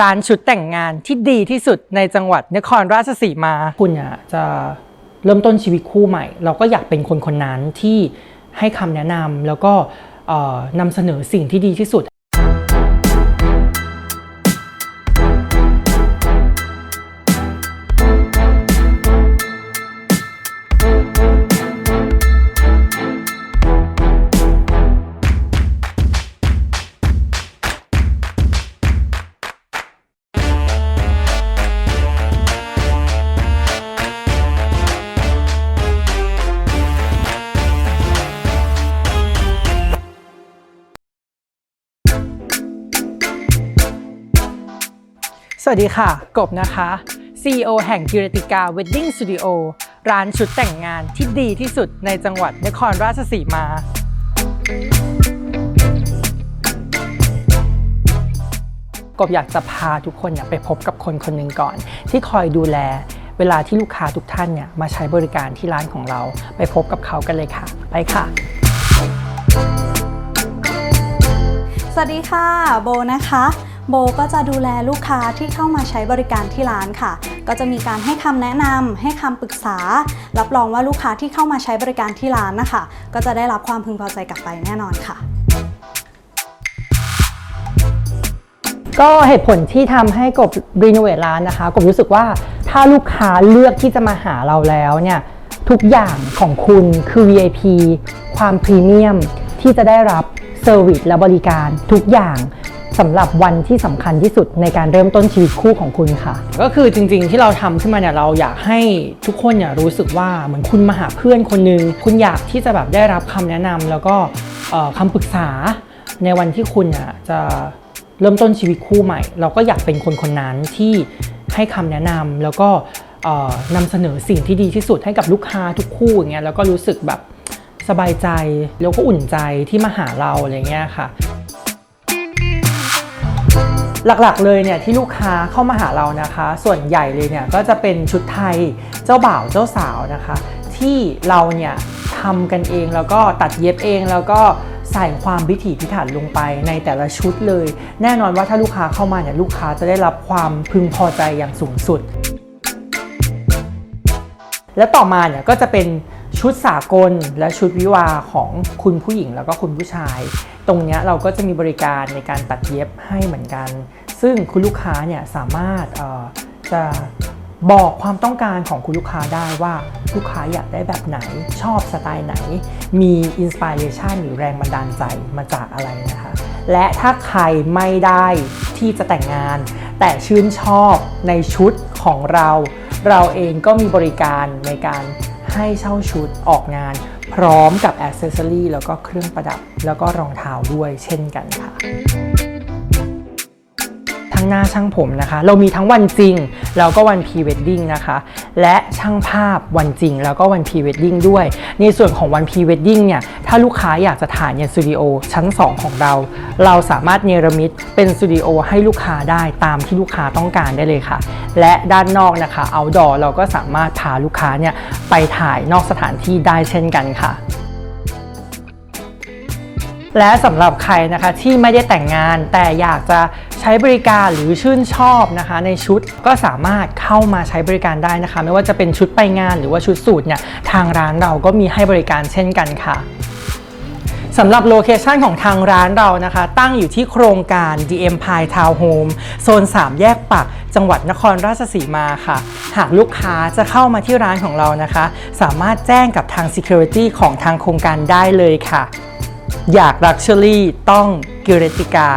ร้านชุดแต่งงานที่ดีที่สุดในจังหวัดนครราชสีมา คุณอะจะเริ่มต้นชีวิตคู่ใหม่ เราก็อยากเป็นคนคนนั้นที่ให้คำแนะนำแล้วก็นำเสนอสิ่งที่ดีที่สุด สวัสดีค่ะ กบนะคะ CEO แห่งกิรติกา Wedding Studio ร้านชุดแต่งงานที่ดีที่สุดในจังหวัดนครราชสีมา กบอยากจะพาทุกคนเนี่ยไปพบกับคนคนหนึ่งก่อน ที่คอยดูแลเวลาที่ลูกค้าทุกท่านเนี่ยมาใช้บริการที่ร้านของเรา ไปพบกับเขากันเลยค่ะ ไปค่ะ สวัสดีค่ะ โบนะคะ โบก็จะดูแลลูกค้าที่เข้ามาใช้บริการที่ร้านค่ะ ก็จะมีการให้คำแนะนำให้คำปรึกษา รับรองว่าลูกค้าที่เข้ามาใช้บริการที่ร้านนะคะ ก็จะได้รับความพึงพอใจกลับไปแน่นอนค่ะ ก็เหตุผลที่ทำให้กบรีโนเวทร้านนะคะ กบรู้สึกว่าถ้าลูกค้าเลือกที่จะมาหาเราแล้วเนี่ยทุกอย่างของคุณคือ VIP ความพรีเมียมที่จะได้รับเซอร์วิสและบริการทุกอย่าง สำหรับวันที่สำคัญที่สุดในการเริ่มต้นชีวิตคู่ของคุณค่ะ ก็คือจริง ๆ ที่เราทำขึ้นมาเนี่ยเราอยากให้ทุกคนเนี่ยรู้สึกว่าเหมือนคุณมาหาเพื่อนคนหนึ่งคุณอยากที่จะแบบได้รับคำแนะนำแล้วก็เอ่อคำปรึกษาในวันที่คุณอะจะเริ่มต้นชีวิตคู่ใหม่ เราก็อยากเป็นคนคนนั้นที่ให้คำแนะนำแล้วก็เอ่อนำเสนอสิ่งที่ดีที่สุดให้กับลูกค้าทุกคู่อย่างเงี้ยแล้วก็รู้สึกแบบ สบายใจแล้วก็อุ่นใจที่มาหาเราอะไรเงี้ยค่ะ หลักๆเลยเนี่ยที่ลูกค้าเข้ามาหาเรานะคะ ส่วนใหญ่เลยเนี่ยก็จะเป็นชุดไทยเจ้าบ่าวเจ้าสาวนะคะ ที่เราเนี่ยทำกันเองแล้วก็ตัดเย็บเองแล้วก็ใส่ความพิถีพิถันลงไปในแต่ละชุดเลย แน่นอนว่าถ้าลูกค้าเข้ามาเนี่ยลูกค้าจะได้รับความพึงพอใจอย่างสูงสุด และต่อมาเนี่ยก็จะเป็นชุดสากลและชุดวิวาของคุณผู้หญิงแล้วก็คุณผู้ชาย ตรงนี้เราก็จะมีบริการในการตัดเย็บให้เหมือนกัน ซึ่งคุณลูกค้าเนี่ยสามารถจะบอกความต้องการของคุณลูกค้าได้ว่าลูกค้าอยากได้แบบไหนชอบสไตล์ไหน มีอินสปิเรชันหรือแรงบันดาลใจมาจากอะไรนะคะ และถ้าใครไม่ได้ที่จะแต่งงาน แต่ชื่นชอบในชุดของเรา เราเองก็มีบริการในการให้เช่าชุดออกงาน พร้อมกับอ c เซสซอรีแล้วก็เครื่องประดับ แล้วก็รองเท้าด้วยเช่นกันค่ะ หน้าช่างผมนะคะ เรามีทั้งวันจริง แล้วก็วันพรีเวดดิ้งนะคะ และช่างภาพวันจริง แล้วก็วันพรีเวดดิ้งด้วย ในส่วนของวันพรีเวดดิ้งเนี่ย ถ้าลูกค้าอยากจะถ่ายในสตูดิโอชั้น 2 ของเรา เราสามารถเนรมิตเป็นสตูดิโอให้ลูกค้าได้ตามที่ลูกค้าต้องการได้เลยค่ะ และด้านนอกนะคะ outdoor เราก็สามารถพาลูกค้าเนี่ยไปถ่ายนอกสถานที่ได้เช่นกันค่ะ และสำหรับใครนะคะที่ไม่ได้แต่งงาน แต่อยากจะใช้บริการหรือชื่นชอบนะคะ ในชุดก็สามารถเข้ามาใช้บริการได้นะคะ ไม่ว่าจะเป็นชุดไปงานหรือว่าชุดสูทเนี่ยทางร้านเราก็มีให้บริการเช่นกันค่ะสำหรับโลเคชันของทางร้านเรานะคะ ตั้งอยู่ที่โครงการ The Empire Town Home โซน 3 แยกปัก จังหวัดนครราชสีมาค่ะ หากลูกค้าจะเข้ามาที่ร้านของเรานะคะ สามารถแจ้งกับทาง Security ของทางโครงการได้เลยค่ะ อยากลักชัวรี่ต้องกิรติกา